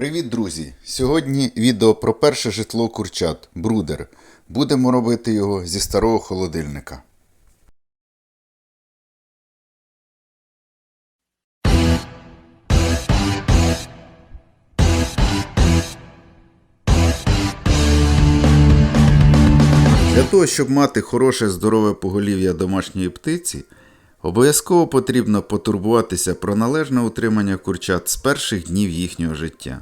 Привіт, друзі! Сьогодні відео про перше житло курчат брудер. Будемо робити його зі старого холодильника. Для того, щоб мати хороше здорове поголів'я домашньої птиці, обов'язково потрібно потурбуватися про належне утримання курчат з перших днів їхнього життя.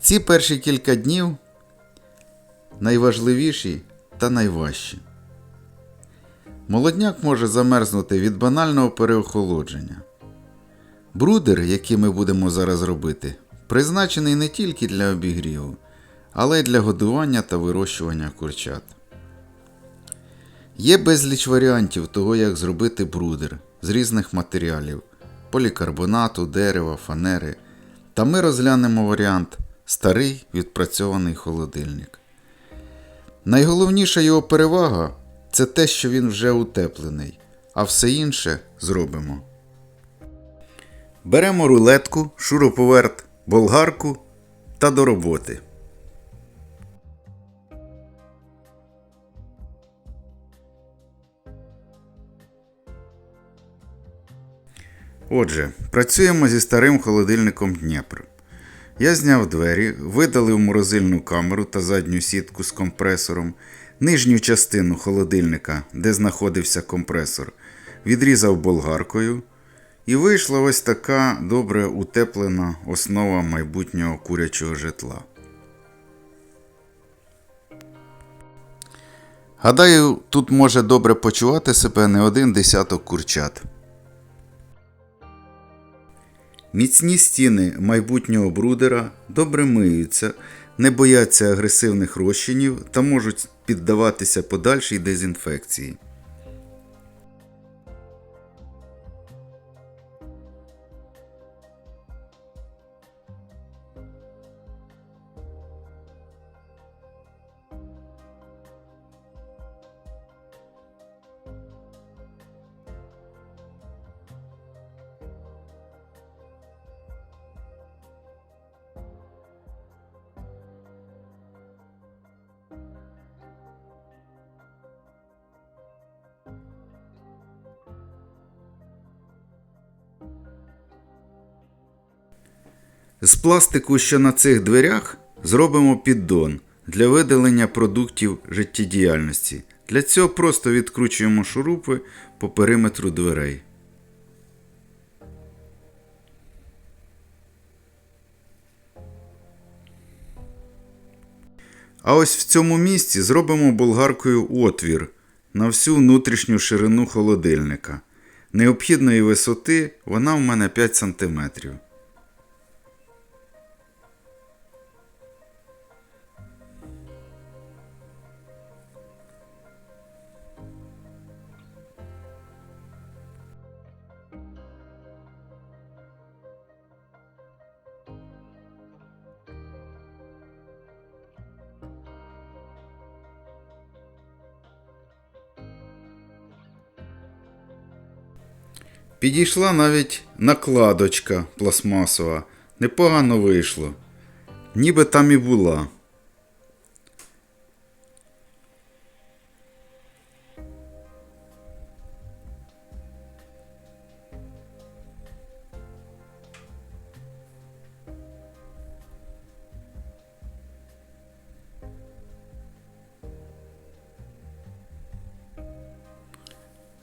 Ці перші кілька днів найважливіші та найважчі. Молодняк може замерзнути від банального переохолодження. Брудер, який ми будемо зараз робити, призначений не тільки для обігріву, але й для годування та вирощування курчат. Є безліч варіантів того, як зробити брудер з різних матеріалів полікарбонату, дерева, фанери. Та ми розглянемо варіант старий відпрацьований холодильник. Найголовніша його перевага це те, що він вже утеплений, а все інше зробимо. Беремо рулетку, шуруповерт, болгарку та до роботи. Отже, працюємо зі старим холодильником Дніпр. Я зняв двері, видалив морозильну камеру та задню сітку з компресором, нижню частину холодильника, де знаходився компресор, відрізав болгаркою, і вийшла ось така добре утеплена основа майбутнього курячого житла. Гадаю, тут може добре почувати себе не один десяток курчат. Міцні стіни майбутнього брудера добре миються, не бояться агресивних розчинів та можуть піддаватися подальшій дезінфекції. З пластику, що на цих дверях, зробимо піддон для видалення продуктів життєдіяльності. Для цього просто відкручуємо шурупи по периметру дверей. А ось в цьому місці зробимо болгаркою отвір на всю внутрішню ширину холодильника. Необхідної висоти вона в мене 5 см. Підійшла навіть накладочка пластмасова. Непогано вийшло. Ніби там і була.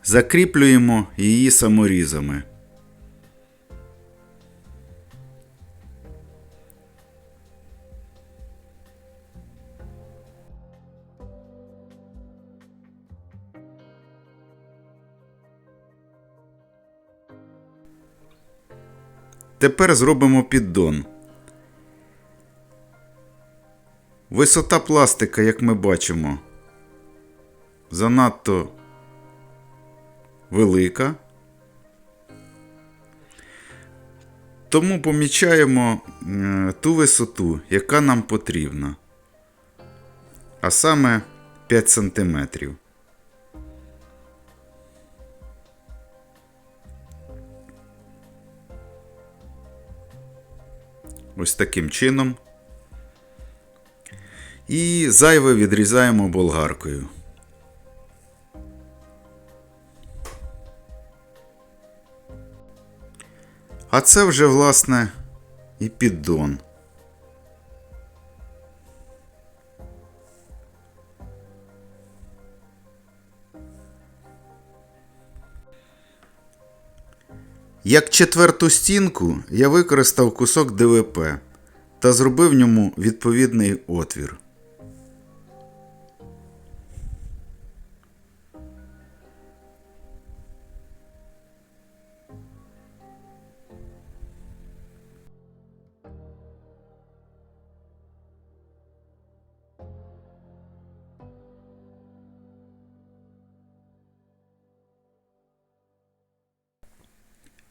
Закріплюємо її саморізами. Тепер зробимо піддон. Висота пластика, як ми бачимо, занадто велика. Тому помічаємо е, ту висоту, яка нам потрібна. А саме 5 см. ось таким чином. І зайве відрізаємо болгаркою. А це вже, власне, і піддон. Як четверту стінку я використав кусок ДВП та зробив в ньому відповідний отвір.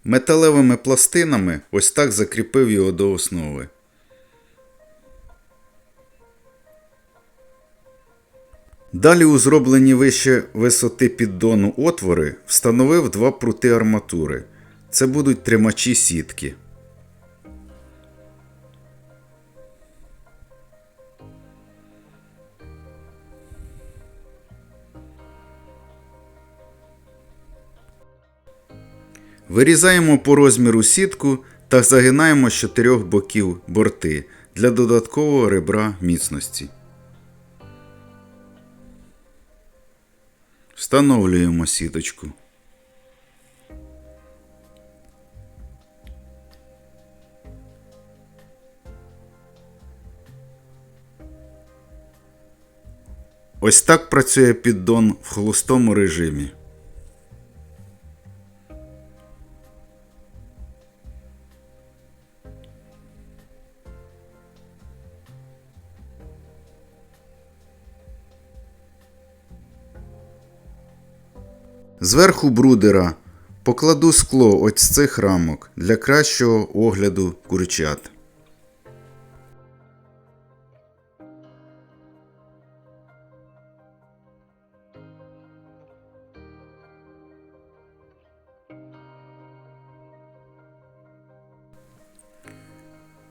Металевими пластинами ось так закріпив його до основи. Далі у зроблені вище висоти піддону отвори встановив два прути арматури. Це будуть тримачі сітки. Вирізаємо по розміру сітку та загинаємо з чотирьох боків борти для додаткового ребра міцності. Встановлюємо сіточку. Ось так працює піддон в холостому режимі. Зверху брудера покладу скло ось з цих рамок для кращого огляду курчат.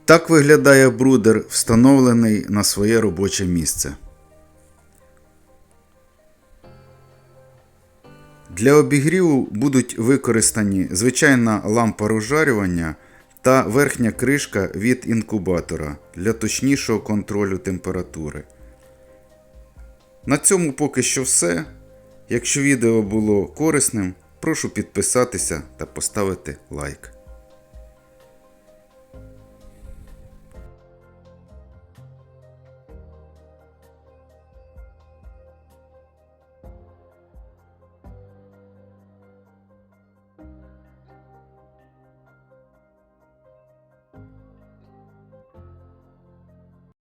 Так виглядає брудер, встановлений на своє робоче місце. Для обігріву будуть використані звичайна лампа розжарювання та верхня кришка від інкубатора для точнішого контролю температури. На цьому поки що все. Якщо відео було корисним, прошу підписатися та поставити лайк.